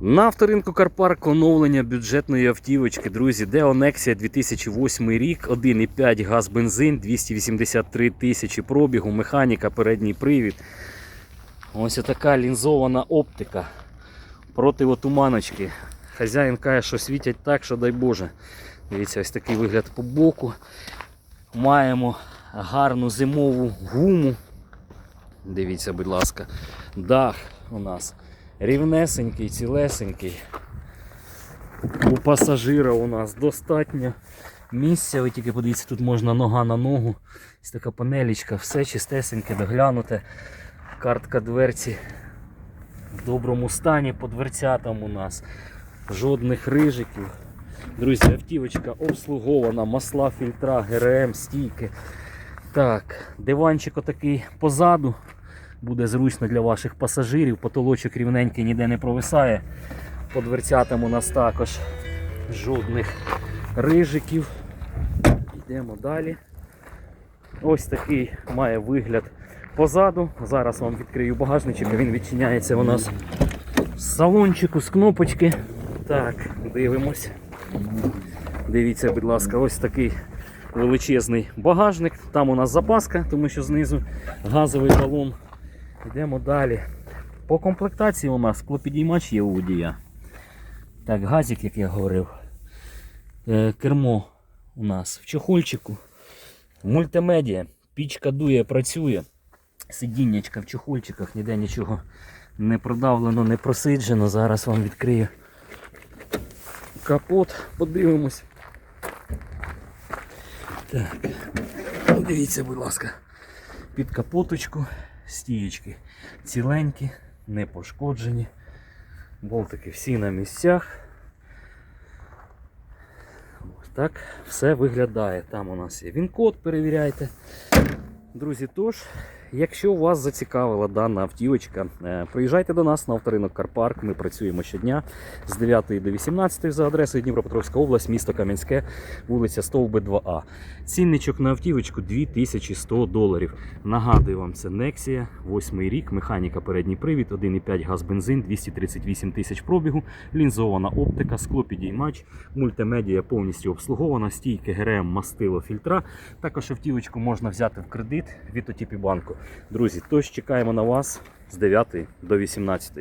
На авторинку Карпарк оновлення бюджетної автівочки, друзі, де Онексія 2008 рік, 1,5 газ бензин, 283 тисячі пробігу, механіка, передній привід. Ось така лінзована оптика противотуманочки. Хазяїн каже, що світять так, що дай Боже. Дивіться, ось такий вигляд по боку. Маємо гарну зимову гуму. Дивіться, будь ласка, дах у нас рівнесенький, цілесенький. У пасажира у нас достатньо місця. Ви тільки подивіться, тут можна нога на ногу. Ось така панелічка, все чистесеньке, доглянуте. Картка дверці в доброму стані по дверцятам у нас. Жодних рижиків. Друзі, автівочка обслугована, масла, фільтра, ГРМ, стійки. Так, диванчик отакий позаду. Буде зручно для ваших пасажирів. Потолочок рівненький ніде не провисає. По дверцятам у нас також жодних рижиків. Йдемо далі. Ось такий має вигляд позаду. Зараз вам відкрию багажничок, він відчиняється у нас з салончику, з кнопочки. Так, дивимось. Дивіться, будь ласка, ось такий величезний багажник. Там у нас запаска, тому що знизу газовий балон. Йдемо далі. По комплектації у нас склопідіймач є у. Так, газик, як я говорив. Е, Кермо у нас в чохольчику. Мультимедіа. Пічка дує, працює. Сидіннячка в чохольчиках, ніде нічого не продавлено, не просиджено. Зараз вам відкрию капот, подивимось. Так, дивіться, будь ласка, під капоточку стієчки ціленькі, не пошкоджені. Болтики всі на місцях. Ось так все виглядає. Там у нас є він-код, перевіряйте. Друзі, тож, якщо вас зацікавила дана автівочка, е, приїжджайте до нас на авторинок Карпарк. Ми працюємо щодня з 9 до 18 за адресою Дніпропетровська область, місто Кам'янське, вулиця Стовби 2А. Цінничок на автівочку 2100 доларів. Нагадую вам, це Nexia, 8 рік, механіка передній привід, 1,5 газ бензин, 238 тисяч пробігу, лінзована оптика, склопідіймач, мультимедіа повністю обслугована, стійки ГРМ, мастило, фільтра. Також автівочку можна взяти в кредит від OTP банку. Друзі, тож чекаємо на вас з 9 до 18.